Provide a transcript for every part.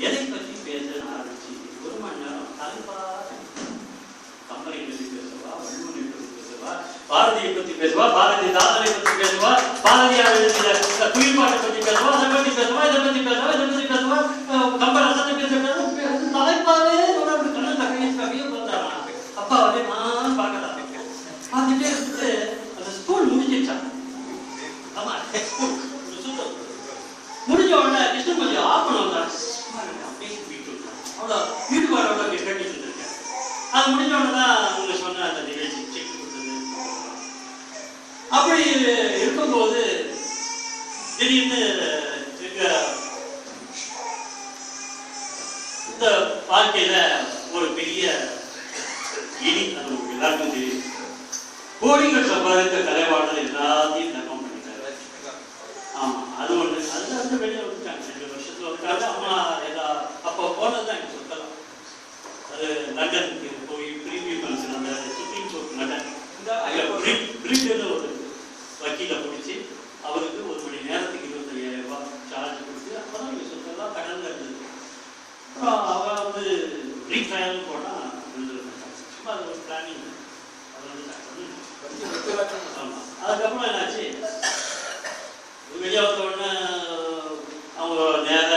எதை பற்றி பேச ஆரம்பிச்சு ஒரு மணி நேரம் தலைப்பாக கம்பரை பற்றி பேசுவா வள்ளுவனை பற்றி பேசுவா பாரதியை பற்றி பேசுவா பாரதி தாசனை பற்றி பேசுவா பாரதியார் எழுதிய இந்த பற்றி பேசுவா அதை பற்றி பேசுவா இதை பற்றி பேசுவா அஹ் கம்பன் ரசத்தை பற்றி பேசுவா தலைப்பாவே தொடர்ந்து கண்ணன் கையை கையை பார்த்தாரா அப்பா வந்து நான் பார்க்கலாம் பார்த்துட்டே இருந்துட்டு அந்த ஸ்கூல் முடிஞ்சிச்சான் ஆமா ஸ்கூல் முடிஞ்ச உடனே கிருஷ்ணமூர்த்தி ஆஃப் பண்ண வந்தார் அப்படியே வீட்டு அவ்வளோ வீட்டுக்கு வர அவ்வளோ கட்டி இருந்திருக்கேன் நான் முடிஞ்ச தான் அவங்க சொன்ன அந்த நிகழ்ச்சி செக் கொடுத்தது. அப்படி இருக்கும்போது திடீர்னு எங்க இந்த வாழ்க்கையில ஒரு பெரிய இனி அது உங்களுக்கு எல்லாருக்கும் தெரியும். கோடிகள் சம்பாதித்த கலைவாணர் எல்லாத்தையும் தர்மம் பண்ணிட்டாரு. ஆமா அது ஒண்ணு. அது அந்த வெளியே வந்துட்டாங்க. ரெண்டு வருஷத்துல வந்துட்டாங்க. அம்மா ஏதா அப்போ போனதுதான் எனக்கு சொல்லலாம் அது லண்டனுக்கு ஒரு வக்கீலை பிடிச்சி அவருக்கு ஒரு மணி நேரத்துக்கு ரூபாய் சார்ஜ் கொடுத்து அப்பதான் இங்க சொத்தெல்லாம் கடன்ல இருந்தது. அப்புறம் அவ வந்து ரீட்ரையல் போனா விழுந்துருக்காங்க சும்மா அது ஒரு பிளானிங் அது வந்து அதுக்கப்புறம் என்னாச்சு? வெளியே வந்த உடனே அவங்க நேர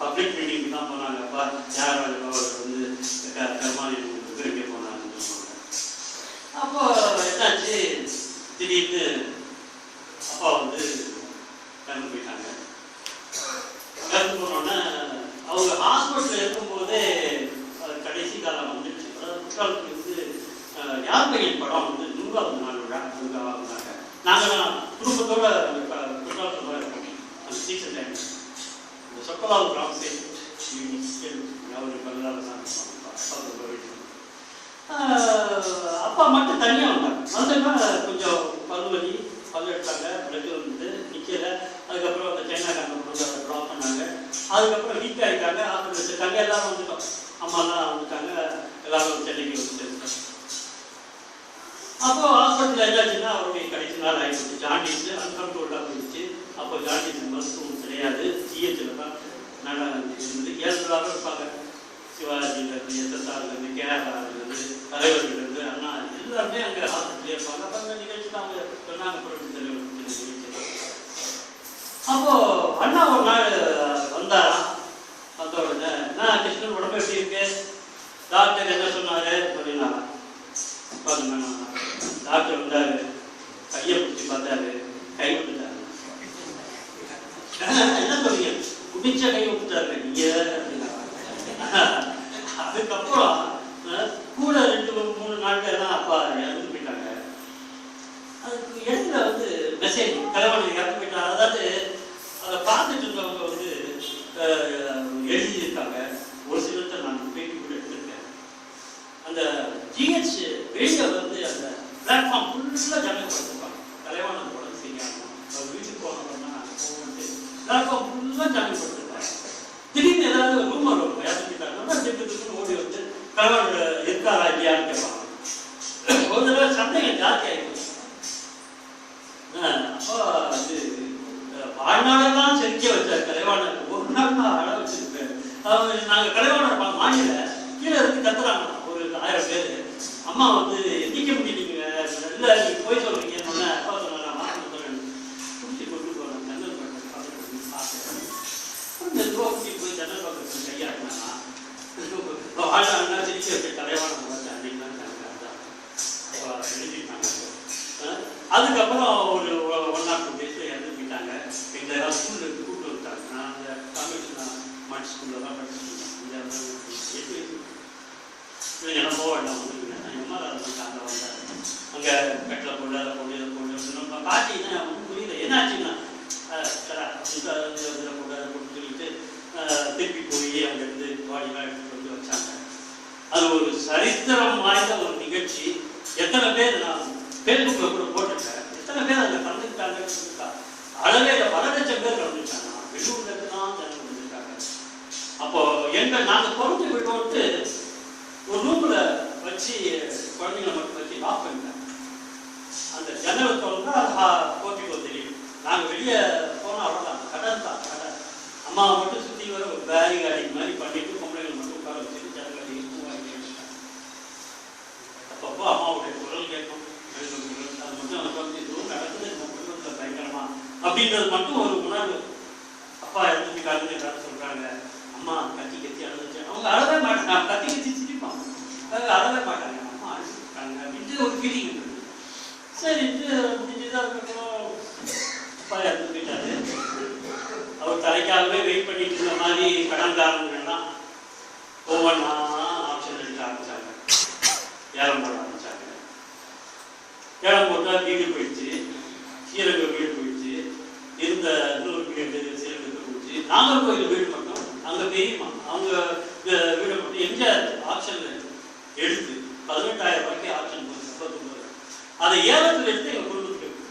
பப்ளிக் மீட்டிங் தான் போனாங்க. அப்பா யார் வந்து க- அப்போ என்னாச்சு திடீர்னு அப்பா வந்து இறந்து போயிட்டாங்க இறந்து போனோடனே அவங்க ஹாஸ்பிட்டலில் இருக்கும்போதே அது கடைசி காலம் வந்துடுச்சு அதாவது குற்றாலத்துக்கு வந்து யார் பையன் படம் வந்து நூறாவது நாள் விழா அதுக்காக வந்தாங்க நாங்களாம் குடும்பத்தோட அந்த க- குற்றாலத்துல தான் இருக்கோம் அந்த சீசன் டைம் இந்த சொக்கலாவு கிராமத்தை அவர் பல்லாறு தான் இருப்பாங்க. அப்பா ரொம்ப வீட்டு ஆஹ் அப்பா மட்டும் தனியா வந்தாங்க வந்தோன்னா கொஞ்சம் பல்லு வலி பல்லு எடுத்தாங்க பிளட் வந்து நிக்கல அதுக்கப்புறம் அந்த சைனாக்காரங்க கொண்டு வந்து அதை ட்ராப் பண்ணாங்க அதுக்கப்புறம் வீக் ஆகிட்டாங்க ஆத்திரம் வச்சுருக்காங்க எல்லாரும் வந்துட்டோம். அம்மாலாம் வந்துட்டாங்க எல்லாரும் சென்னைக்கு வந்துட்டு அப்போ ஹாஸ்பிட்டல் என்னாச்சுன்னா அவருக்கு கடைசி நாள் ஆகிடுச்சு ஜாண்டிஸ் அன்கண்ட்ரோல்டாக போயிடுச்சு. அப்போ ஜாண்டிஸ் மருத்துவம் கிடையாது. ஜிஹெச்சில் தான் நல்லா இருந்தது ஏழ்நூறாக இருப்பாங்க. சிவாஜிலேருந்து எஸ்எஸ்ஆர்லேருந்து கேஆர்ஆர்லேருந்து தலைவர்கிட்டருந்து அண்ணா எல்லாருமே அங்கே ஹாஸ்பிட்டலே இருப்பாங்க. அப்போ அந்த நிகழ்ச்சி தான் அவங்க சொன்னாங்க புரட்சி தலைவர் அப்போ அண்ணா ஒரு நாள் வந்தாராம் வந்த உடனே என்ன கிருஷ்ணன் உடம்பு எப்படி இருக்கு? டாக்டர் என்ன சொன்னாரு? அப்படின்னாரா டாக்டர் வந்தாரு. கையை பிடிச்சி பார்த்தாரு. கை விட்டுட்டாரு என்ன சொல்றீங்க குடிச்ச கை விட்டுட்டாரு நீங்க? அதுக்கப்புறம் கூட ரெண்டு மூணு நாட்கள் தான் அப்பா இறந்து போயிட்டாங்க. அதுக்கு இடத்துல வந்து மெசேஜ் தலைவணி இருக்காரா இல்லையான்னு கேட்பாங்க ஒரு தடவை சந்தேகம் ஜாஸ்தி ஆகிடுச்சு அப்போ அது வாழ்நாளெல்லாம் செதுக்க வச்சார் கலைவாணர். ஒரு நாள் தான் அழ வச்சிருப்பேன். நாங்க நாங்கள் கலைவாணர் மாநில கீழே இருந்து கத்துறாங்க ஒரு ஆயிரம் பேர். அம்மா வந்து எந்திக்க முடியலீங்க. இல்லை நீங்க போய் சொல்றீங்க. சொன்ன அப்பா சொன்னாங்க கொண்டு போய் ஜன்னல் பக்கத்தில் கையாடினா வாழ்நாள்னா சிரிக்க வச்ச கலைவாணர் பார்த்து அன்னைக்கு தான் எழுதிட்டாங்க அதுக்கப்புறம் ஒரு ஒன் ஆர் டூ டேஸில் இறந்து போயிட்டாங்க எங்களை எல்லாம் ஸ்கூல்ல இருந்து கூப்பிட்டு வந்துட்டாங்க. நான் அந்த தமிழ் மாட் ஸ்கூலில் தான் படிச்சுருந்தேன் இருந்தேன். என்ன போக வேண்டாம் வந்துருக்கேன் எம்மா அங்கே வந்தார் அங்கே கட்டில் போடு அதை போடு இதை போடு நம்ம பார்த்தீங்கன்னா ஒன்றும் புரியல. என்னாச்சுன்னா சரா இந்த இதில் போடு அதை போட்டு சொல்லிட்டு திருப்பி போய் அங்கேருந்து பாடிலாம் எடுத்துட்டு அது ஒரு சரித்திரம் வாய்ந்த ஒரு நிகழ்ச்சி. எத்தனை பேர் நான் ஃபேஸ்புக்கில் கூட போட்டிருக்கேன். எத்தனை பேர் அதில் கலந்துக்கிட்டாங்கன்னு இருக்கா அளவே பல லட்சம் பேர் கலந்துட்டாங்க வெளியூர்ல தான் ஜனம் வந்துருக்காங்க அப்போ எங்க நாங்க குழந்தை விட்டோட்டு ஒரு ரூம்ல வச்சு குழந்தைங்களை மட்டும் வச்சு லாக் பண்ணிட்டாங்க அந்த ஜன்னலை திறந்தா போட்டிக்கோ தெரியும் நாங்க வெளியே போனா அவ்வளோதான் கடன் தான் கடன். அம்மாவை மட்டும் சுத்தி வர ஒரு பேரிகார்டிங் மாதிரி பண்ணிட்டு பொம்பளைகள் மட்டும் உட்கார வச்சுட்டு ஜனங்களை வாங்கி அப்பப்போ அம்மாவுடைய குரல் கேட்கும் எழுதும் குரல் அது மட்டும் எனக்கு வந்து இதுவும் நடக்குது நம்ம குடும்பத்தில் பயங்கரமா அப்படின்றது மட்டும் ஒரு உணர்வு. அப்பா இறந்துட்டு கலந்துட்டாரு சொல்றாங்க. அம்மா கத்தி கத்தி அழுதுச்சு. அவங்க அழவே மாட்டாங்க. கத்தி கத்தி சிரிப்பாங்க. அவங்க அழவே மாட்டாங்க. அம்மா அழுதுட்டாங்க அப்படின்ட்டு ஒரு ஃபீலிங் இருக்குது சரி முடிஞ்சுதான் அதுக்கப்புறம் அப்பா இறந்து போயிட்டாரு அவர் தலைக்காகவே வெயிட் பண்ணிட்டு இருந்த மாதிரி கடன்காரங்கள்லாம் ஒவ்வொன்றா ஆப்ஷன் எடுக்க ஆரம்பிச்சாங்க. ஏலம் போட ஆரம்பிச்சாங்க. ஏலம் போட்டால் வீடு போயிடுச்சு. கீழே இந்த நாகர்கோயில் வீடு மட்டும் அங்க பெரியம்மா அவங்க வீடு மட்டும் எம்ஜிஆர் ஆப்ஷன்ல எடுத்து பதினெட்டாயிரம் ரூபாய்க்கு ஆப்ஷன் போச்சு முப்பத்தொன்பது அதை ஏலத்தில் எடுத்து எங்க குடும்பத்துக்கு எடுத்து.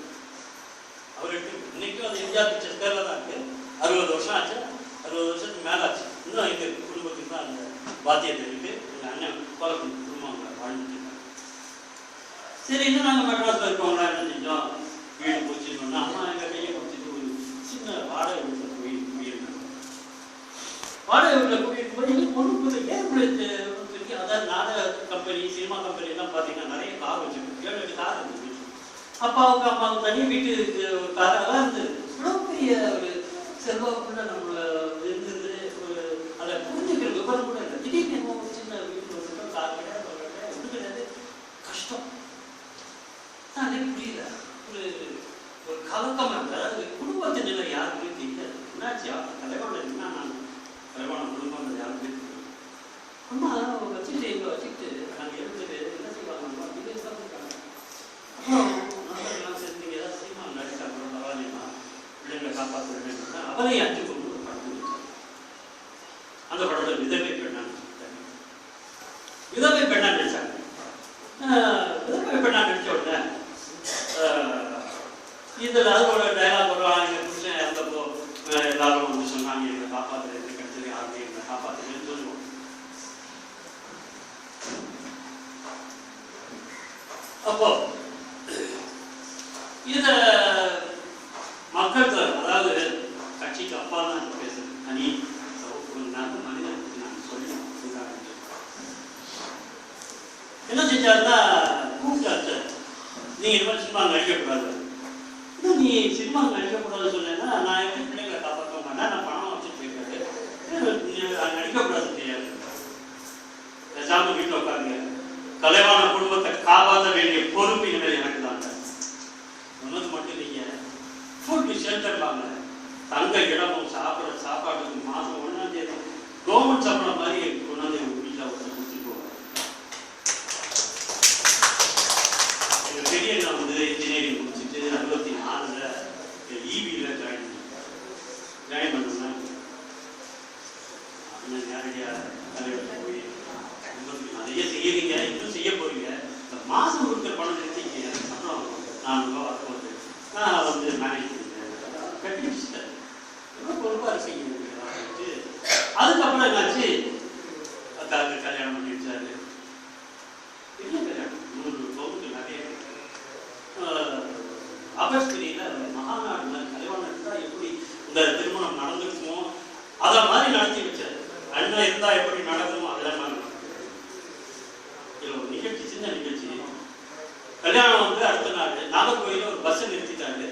அவர் எடுத்து இன்னைக்கும் அது எம்ஜிஆர் பிக்சர் பேர்ல தான் இருக்கு. அறுபது வருஷம் ஆச்சு. அறுபது வருஷத்துக்கு மேல ஆச்சு. இன்னும் எங்க குடும்பத்துக்கு தான் அந்த பாத்தியத்தை இருக்கு. எங்க அண்ணன் குழப்பம் குடும்பம் அங்க வாழ்ந்துட்டு இருக்காங்க சரி இன்னும் நாங்க மெட்ராஸில் இருக்கவங்களா என்ன செஞ்சோம் வீடு போச்சுன்னு அம்மா எங்க கையை கொடுத்துட்டு ஒரு சின்ன வாடகை வீட்டுல போய் குடியிருந்தோம் வாடகை வீட்டுல குடியிருக்கும் போது எங்களுக்கு பொண்ணு புது ஏற்படுத்து சொல்லி அதாவது நாடக கம்பெனி சினிமா கம்பெனி எல்லாம் பார்த்தீங்கன்னா நிறைய கார் வச்சிருக்கு. ஏழு எட்டு கார் இருந்துச்சு அப்பாவுக்கு அம்மாவுக்கு தனி வீட்டுக்கு ஒரு கார் இருந்தது. இவ்வளோ பெரிய ஒரு செல்வாக்குள்ள நம்ம இருந்தது. ஒரு அதை புரிஞ்சுக்கிற விவரம் கூட இல்லை. திடீர்னு என்ன ஒரு சின்ன வீட்டு வந்துட்டோம். கார் கிடையாது ஒரு கிடையாது ஒன்றும் கிடையாது. கஷ்டம். அதே புரியல. ஒரு ஒரு கலக்கம் அந்த அதாவது குடும்பத்தின் நிலை யாருக்குமே தெரியாது. என்னாச்சு? தலைவரோட என்ன நான் தலைவரோட குடும்பம் யாருக்குமே தெரியாது அம்மா வச்சுட்டு இங்க வச்சுக்கிட்டு நாங்கள் எடுத்துட்டு என்ன செய்வாங்க அப்படின்னு சாப்பிட்டுருக்காங்க அப்புறம் நண்பர்கள்லாம் சேர்ந்து நீங்க ஏதாவது சினிமா நடிச்சாங்க பரவாயில்லையா பிள்ளைங்களை காப்பாற்றுறேன்னு அவரையும் அஞ்சு கொண்டு ஒரு படம் நடிச்சாங்க அந்த படத்துல விதவை பெண்ணா நடிச்சாங்க. விதவை பெண்ணா நடிச்சாங்க ஆஹ் விதவை பெண்ணா நடிச்ச உடனே ஆஹ் இதுல அதோட டைலாக் வரும் எங்க புருஷன் இறந்தப்போ ஆஹ் எல்லாரும் வந்து சொன்னாங்க எங்களை காப்பாற்றுறது கிடைச்சது யாருமே எங்களை காப்பாற்றுறதுன்னு சொல்லுவோம் அப்போ இத மக்கள் தர- அதாவது கட்சிக்கு அப்பா தான் இப்ப பேசுறது. தனி ஒரு நல்ல மனிதன் நான் சொல்லணும் என்ன செஞ்சாருன்னா கூப்பிட்டாச்சு நீங்க இது மாதிரி சினிமா நடிக்கக்கூடாது. நீ சினிமா நடிக்கக்கூடாதுன்னு சொன்னேன்னா நான் எப்படி பிள்ளைங்களை காப்பாற்ற மாட்டேன்? நான் பணம் வச்சுட்டு இருக்காரு நடிக்கக்கூடாது தெரியாது? பேசாம வீட்டில் உட்காருங்க. கலைவான குடும்பத்தை காப்பாற்ற வேண்டிய பொறுப்பு இனிமேல் எனக்கு தாங்க சொன்னது மட்டும் நீங்க ஃபுட் ஷெல்டர் வாங்க தங்க இடமும் சாப்பிட்ற சாப்பாட்டுக்கு மாதம் ஒன்றாம் தேதி கவர்மெண்ட் சாப்பிட்ற மாதிரி கொண்டாந்து எங்கள் வீட்டில் ஒருத்தர் கொடுத்துட்டு போவார் எங்கள் பெரிய நான் வந்து இன்ஜினியரிங் முடிச்சுட்டு அறுபத்தி நாலில் இபியில் ஜாயின் ஜாயின் பண்ணோம்னா இன்னும் நேரடியாக தலைவர் போய் உங்களுக்கு நிறைய செய்யறீங்க இன்னும் செய்ய போறீங்க இந்த மாசம் கொடுக்குற பணம் எடுத்தீங்க அப்புறம் நானூறுபா வரும்போது நான் வந்து மேனேஜ் பண்ணிட்டேன் கட்டி வச்சுட்டேன் ரொம்ப பொறுப்பாக இருக்கீங்க அப்படின்ட்டு அதுக்கப்புறம் என்னாச்சு அக்காவுக்கு கல்யாணம் பண்ணி வச்சாரு என்ன கல்யாணம் நூறு பவுனுக்கு நிறைய அபஸ்திரியில் மகாநாடு மாதிரி கல்யாணம் இருந்தால் எப்படி இந்த திருமணம் நடந்திருக்குமோ அதை மாதிரி நடத்தி வச்சார். அண்ணன் இருந்தா எப்படி நடக்குமோ அதெல்லாம் மாதிரி. நடக்கும். இதுல ஒரு நிகழ்ச்சி சின்ன நிகழ்ச்சி. கல்யாணம் வந்து அடுத்த நாள். நாகர்கோயில ஒரு பஸ் நிறுத்திட்டாங்க.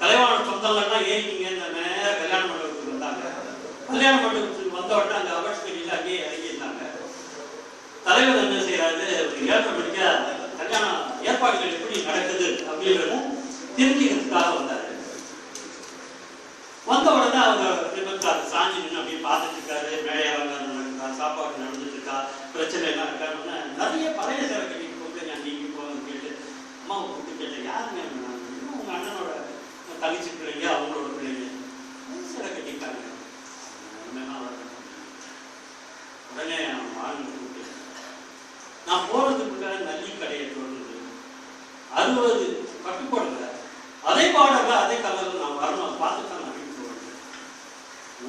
கலைவாணம் சொந்தங்கள்லாம் ஏறிக்கிங்க இந்த நேர கல்யாண மண்டபத்துக்கு வந்தாங்க. கல்யாண மண்டபத்துக்கு வந்த உடனே அங்க அவர்ஸ்பெரியில அங்கேயே இறங்கியிருந்தாங்க தலைவர் என்ன செய்யறாரு ஒரு ஏற்ற மணிக்க கல்யாணம் ஏற்பாடுகள் எப்படி நடக்குது அப்படின்றத தெரிஞ்சுக்கிறதுக்காக வந்தாரு. வந்த உடனே அவங்க சாஞ்சி நின்று அப்படியே பார்த்துட்டு இருக்காரு மேலே அலங்காரம் நடக்குதா சாப்பாடு நடந்துட்டு இருக்கா பிரச்சனை எல்லாம் இருக்கான்னு நிறைய பழைய சரக்கு கட்டிட்டு போட்டு நான் நீங்க போகணும்னு கேட்டு அம்மாவை கூப்பிட்டு கேட்டேன். யாருங்க உங்கள் உங்க அண்ணனோட தங்கச்சி பிள்ளைங்க அவங்களோட பிள்ளைங்க. சிலை கட்டிட்டாங்க. உடனே உடனே வாழ்ந்து கூப்பிட்டு நான் போறதுக்குள்ள நல்லி கடையை தொடர்ந்து அறுபது கட்டுப்பாடுல அதே பாடல்கள் அதே கலர்ல நான் வரணும் பார்த்துட்டு தான் நான் வீட்டுக்கு வருவேன்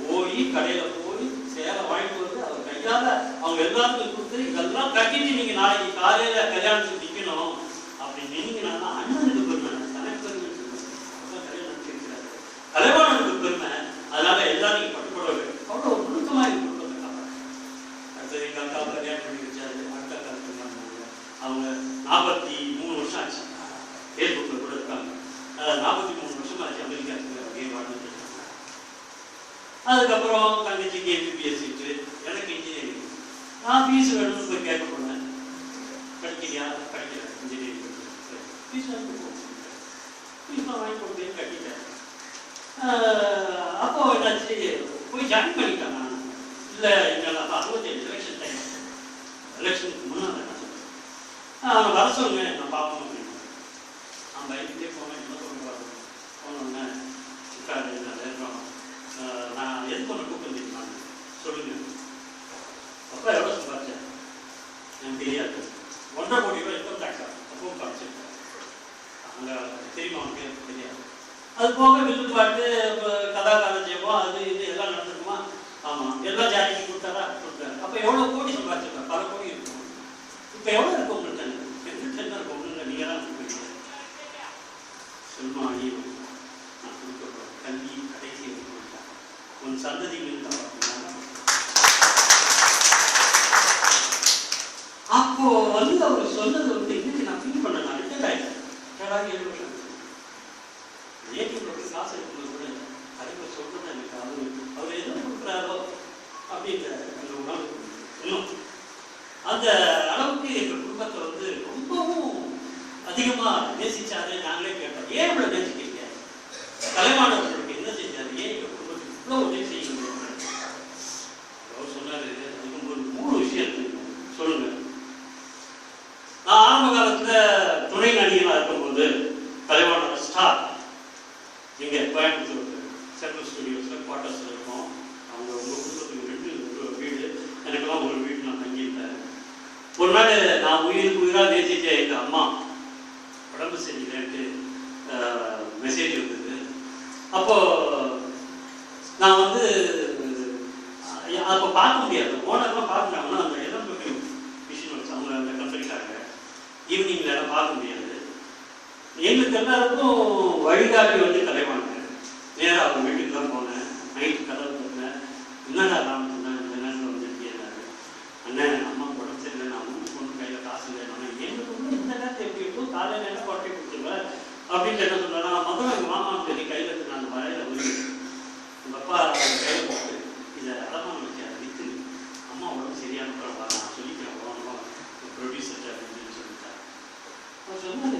போய் கடையில போய் சேலை வாங்கிட்டு வந்து அவர் கையால அவங்க எல்லாத்துக்கும் கொடுத்து இதெல்லாம் கட்டிட்டு நீங்க நாளைக்கு காலையில கல்யாணத்துக்கு நிக்கணும் அப்படி நின்னீங்கன்னா அண்ணனுக்கு பெருமை தனக்கு பெருமை அதான் கல்யாணம் நடத்திருக்கிறாரு. கலைவாணனுக்கு பெருமை அதனால எல்லாரும் நீங்க பட்டுப்பட வேண்டும் அவ்வளவு ஒரு அதுக்கப்புறம் தங்கச்சிக்கு எம்பிபிஎஸ் சீட்டு எனக்கு இன்ஜினியரிங் நான் ஃபீஸ் வேணும்னு போய் கேட்க போனேன் கிடைக்கலையா கிடைக்கல இன்ஜினியரிங் ஃபீஸ் நான் வாங்கி போய் கட்டிட்டேன் அப்போ என்னாச்சு போய் ஜாயின் பண்ணிட்டேன் நான் இல்லை எங்கள் அப்போ அறுபத்தேழு எலெக்ஷன் டைம் எலெக்ஷனுக்கு முன்னாடி நான் அவனை வர சொல்லுங்க நான் பார்ப்போம் அப்படின்னு நான் பயந்துட்டே போனேன் என்ன சொல்ல பாருங்க போனோடனே உட்காரு நான் ஆஹ் நான் எதுக்கு ஒன்று கூப்பிட்டு தெரியுமா சொல்லுங்க அப்பா எவ்வளோ சம்பாதிச்சேன் எனக்கு தெரியாது ஒன்றரை கோடி ரூபாய் இன்கம் டேக்ஸ் அப்பவும் படிச்சிருக்கேன் அங்கே தெரியுமா அவனுக்கு தெரியாது. அது போக வில்லு பாட்டு இப்போ கதா காலட்சேபம் அது இது எல்லாம் நடந்திருக்குமா? ஆமாம் எல்லாம் ஜாதிக்கு கொடுத்தாரா? கொடுத்தாரு. அப்போ எவ்வளோ கோடி சம்பாதிச்சிருக்கேன் பல கோடி இருக்கும் இப்போ எவ்வளோ இருக்கும் உங்களுக்கு எங்கிட்ட என்ன இருக்கும் ஒன்றும் நீங்கள் தான் கொடுப்பீங்க சொல்மா நான் கொடுக்க கல்வி கடைசி வரைக்கும் உன் சந்ததி தான் அப்போ வந்து அவர் சொன்னது வந்து இன்னைக்கு நான் ஃபீல் பண்ண நான் ரிட்டையர் ஆயிட்டேன் ஏழாவது ஏழு வருஷம் ஏடிஎம்ல காசு எடுக்கும்போது கூட அறிவை சொல்றது எனக்கு அது அவர் எதுவும் கொடுக்குறாரோ அப்படின்ற அந்த உணர்வு இன்னும் அந்த அளவுக்கு எங்கள் குடும்பத்தை வந்து ரொம்பவும் அதிகமா நேசிச்சாரு நாங்களே கேட்டோம் ஏன் இவ்வளவு நேசிக்கிறீங்க கலைமாணவர்களுக்கு என்ன செஞ்சாரு ஏன் எங்க குடும்பத்துக்கு இவ்வளவு உதவி செய்ய முடியும் அவர் சொன்னாரு அதுக்கு ஒரு மூணு விஷயம் இருக்கு சொல்லுங்க நான் ஆரம்ப காலத்துல துணை நடிகனா இருக்கும்போது கலைவாணர் ஸ்டார் இங்க கோயம்புத்தூர் சென்ட்ரல் ஸ்டுடியோஸ்ல குவார்டர்ஸ்ல இருக்கோம் அவங்க உங்க குடும்பத்துக்கு ரெண்டு ஒரு வீடு எனக்கெல்லாம் ஒரு வீடு நான் தங்கியிருந்தேன் ஒரு நாள் நான் உயிருக்கு உயிராக நேசிச்ச எங்க அம்மா உடம்பு செஞ்சுட்டு மெசேஜ் வந்தது அப்போ நான் வந்து அஹ், அப்போ பார்க்க முடியாது ஓனர்லாம் பார்த்துட்டாங்கன்னா முடியாது அந்த எலக்ட்ரிக் மிஷின் வச்சு அவங்க அந்த கம்பெனிக்காரங்க ஈவினிங்ல எல்லாம் பார்க்க முடியாது எங்களுக்கு எல்லாருக்கும் வழிகாட்டி வந்து கலைவாங்க நேராக அவங்க வீட்டுக்கு தான் போனேன். நைட்டு கதவு போனேன் என்னடா ராம் சொன்னேன் இந்த நேரத்தில் வந்துருக்கேன் அண்ணன் அம்மா உடம்பு இல்லை நான் அம்மா பொண்ணு கையில் காசு இல்லை நான் எங்களுக்கு இந்த நேரத்தை எப்படி இருக்கும் காலையில் என்ன கொட்டை கொடுத்துருவேன் அப்படின்னு என்ன சொன்னா மொதல் எங்கள் மாமா சரி கையில் இருந்து நான் வரையில வந்து எங்கள் அப்பா கையில் போட்டு இதை அடமான வச்சு சரியான பிறகு வா, நான் சொல்லிக்கிறேன் உடம்பு ப்ரொடியூசர் அப்படின்னு சொல்லிட்டார் அவர் சொன்னார்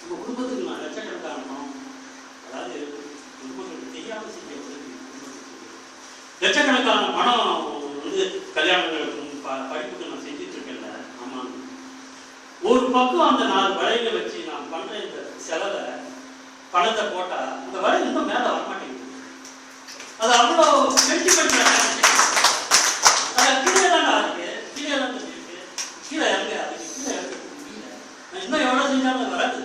நம்ம குடும்பத்துக்கு நான் லட்சக்கணக்கான அதாவது குடும்பங்களுக்கு தெரியாம செய்ய லட்சக்கணக்கான பணம் வந்து கல்யாணங்களுக்கு ப- படிப்புக்கு நான் செஞ்சுட்டு இருக்கேன்ல ஆமாம் ஒரு பக்கம் அந்த நாலு வலையில வச்சு நான் பண்ற இந்த செலவை பணத்தை போட்டா அந்த வலை இன்னும் மேலே வரமாட்டேங்குது அது அவ்வளோ வெற்றி பெற்ற இன்னும் எவ்வளோ செஞ்சாலும் வராது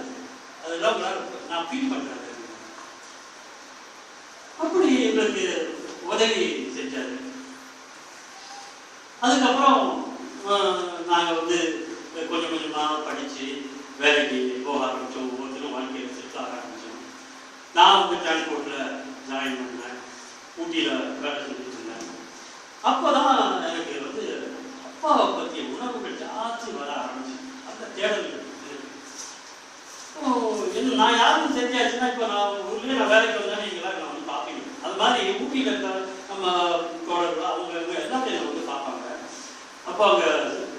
அதெல்லாம் உங்களால நான் ஃபீல் பண்றேன் அப்படி எங்களுக்கு உதவி செஞ்சார் அதுக்கப்புறம் நாங்கள் வந்து கொஞ்சம் கொஞ்சமாக படித்து வேலைக்கு போக ஆரம்பித்தோம் ஒவ்வொருத்தரும் வாழ்க்கையை செட்டில் ஆரம்பித்தோம் நான் வந்து டிரான்ஸ்போர்ட்டில் ஜாயின் பண்ணேன். ஊட்டியில் வேலை செஞ்சுட்டு இருந்தேன். அப்போ தான் எனக்கு வந்து அப்பாவை பற்றிய உணர்வுகள் ஜாஸ்தி வர ஆரம்பிச்சு அந்த தேடல்கள் என்ன நான் யாருன்னு தெரிஞ்சாச்சுன்னா இப்போ நான் ஊர்லேயே நான் வேலைக்கு வந்தானே எங்களால் நான் வந்து பார்ப்பீங்க அது மாதிரி ஊட்டியில் இருக்க நம்ம தோழர்கள் அவங்க இவங்க எல்லாத்தையும் வந்து பார்ப்பாங்க அப்போ அவங்க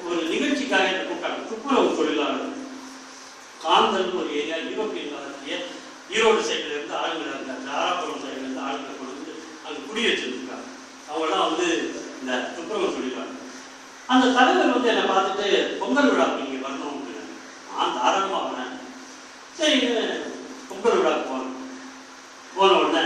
ஒரு நிகழ்ச்சிக்காக என்னை கூப்பிட்டாங்க. துப்புரவு தொழிலாளர் காந்தல் ஒரு ஏரியா யூரோப்பியன் ஈரோடு சைடுல இருந்து ஆளுங்க இருந்தாங்க தாராபுரம் சைடுல இருந்து ஆளுங்க கொண்டு அங்கே குடி வச்சிருந்துருக்காங்க அவங்களாம் வந்து இந்த துப்புரவு சொல்லிடுவாங்க அந்த தலைவர் வந்து என்னை பார்த்துட்டு பொங்கல் விழா நீங்கள் வரணும் அப்படின்னு நான் தாராளமாக வரேன். சரி பொங்கல் விழாவுக்கு போகிறேன் போன உடனே